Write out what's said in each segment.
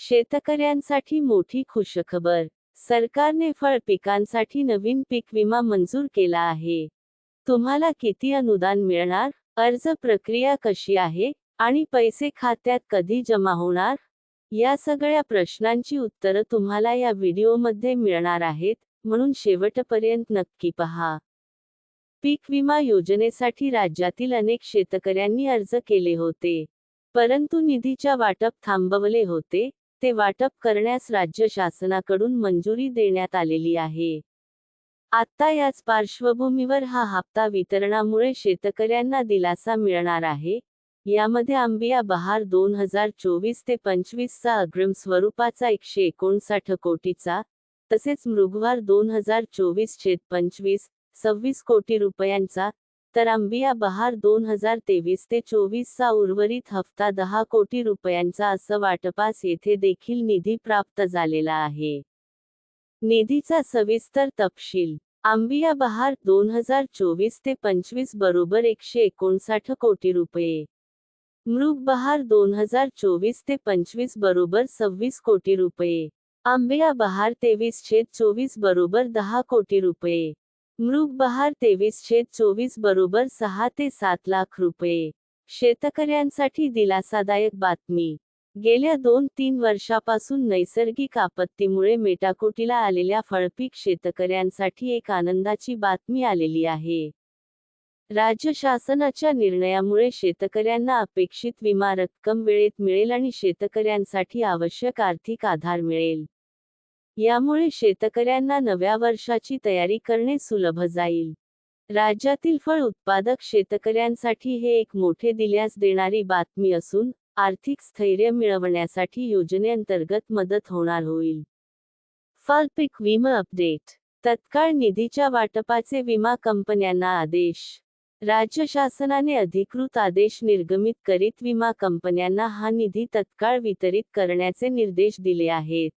शेतकऱ्यांसाठी मोठी खुशखबर. सरकारने फळ पिकांसाठी नवीन पीक विमा मंजूर केला आहे. तुम्हाला किती अनुदान मिळणार? अर्ज प्रक्रिया कशी आहे? आणि पैसे खात्यात कधी जमा होणार? या सगळ्या प्रश्नांची उत्तरं तुम्हाला या व्हिडिओमध्ये मिळणार आहेत. म्हणून शेवटपर्यंत नक्की पहा. पीक विमा योजनेसाठी राज्यातील अनेक शेतकऱ्यांनी अर्ज केले होते. परंतु निधीच्या वाटप थांबवले होते. ते वाटप करण्यास राज्य शासनाकडून मंजुरी देण्यात आलेली आहे. आता याच पार्श्वभूमीवर हा हप्ता वितरणामुळे शेतकऱ्यांना दिलासा मिळणार आहे. यामध्ये आंबिया बहार दोन हजार चोवीस ते पंचवीसचा अग्रिम स्वरूपाचा एकशे एकोणसाठ कोटीचा तसेच मृगवार दोन हजार चोवीस छेद पंचवीस सव्वीस कोटी रुपयांचा तर आंबिया बहार दोन हजार तेवीस ते चोवीसचा उर्वरित हप्ता दहा कोटी रुपयांचा असं वाटपास येथे देखील निधी प्राप्त झालेला आहे. निधीचा सविस्तर तपशील. आंबिया बहार दोन हजार चोवीस ते पंचवीस बरोबर एकशे एकोणसाठ कोटी रुपये. मृग बहार दोन हजार चोवीस ते पंचवीस बरोबर सव्वीस कोटी रुपये. आंबिया बहार तेवीस छेद चोवीस बरोबर दहा कोटी रुपये. मृग बहार तेवीस छेद चोवीस बरोबर सहा ते सात लाख रुपये. शेतकऱ्यांसाठी दिलासादायक बातमी. गेल्या दोन तीन वर्षापासून नैसर्गिक आपत्तीमुळे मेटाकोटीला आलेल्या फळपीक शेतकऱ्यांसाठी एक आनंदाची बातमी आलेली आहे. राज्य शासनाच्या निर्णयामुळे शेतकऱ्यांना अपेक्षित विमा रक्कम वेळेत मिळेल आणि शेतकऱ्यांसाठी आवश्यक आर्थिक आधार मिळेल. यामुळे शेतकऱ्यांना नव्या वर्षाची तयारी करणे सुलभ जाईल. राज्यातील फळ उत्पादक शेतकऱ्यांसाठी हे एक मोठे दिल्यास देणारी बातमी असून आर्थिक स्थैर्य मिळवण्यासाठी योजनेअंतर्गत मदत होणार होईल. फळ पीक विमा अपडेट. तत्काळ निधीच्या वाटपाचे विमा कंपन्यांना आदेश. राज्य शासनाने अधिकृत आदेश निर्गमित करीत विमा कंपन्यांना हा निधी तत्काळ वितरित करण्याचे निर्देश दिले आहेत.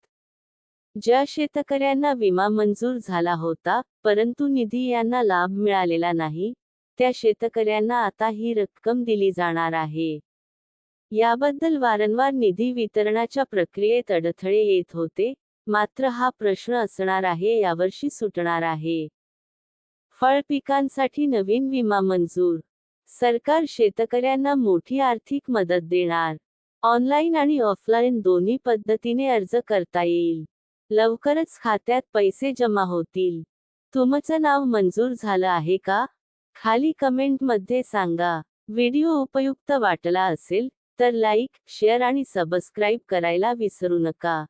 ज्या शेतकऱ्यांना विमा मंजूर झाला होता परंतु निधी यांना लाभ मिळालेला नाही त्या शेतकऱ्यांना आता ही रक्कम दिली जाणार आहे. याबद्दल वारंवार निधी वितरणाच्या प्रक्रियेत अडथळे येत होते मात्र हा प्रश्न असणार आहे यावर्षी सुटणार आहे. फळ पिकांसाठी नवीन विमा मंजूर. सरकार शेतकऱ्यांना मोठी आर्थिक मदत देणार. ऑनलाईन आणि ऑफलाईन दोन्ही पद्धतीने अर्ज करता येईल. लवकरच खात्यात पैसे जमा होतील. तुमचं नाव मंजूर झालं आहे का? खाली कमेंटमध्ये सांगा. व्हिडिओ उपयुक्त वाटला असेल तर लाईक शेअर आणि सबस्क्राईब करायला विसरू नका.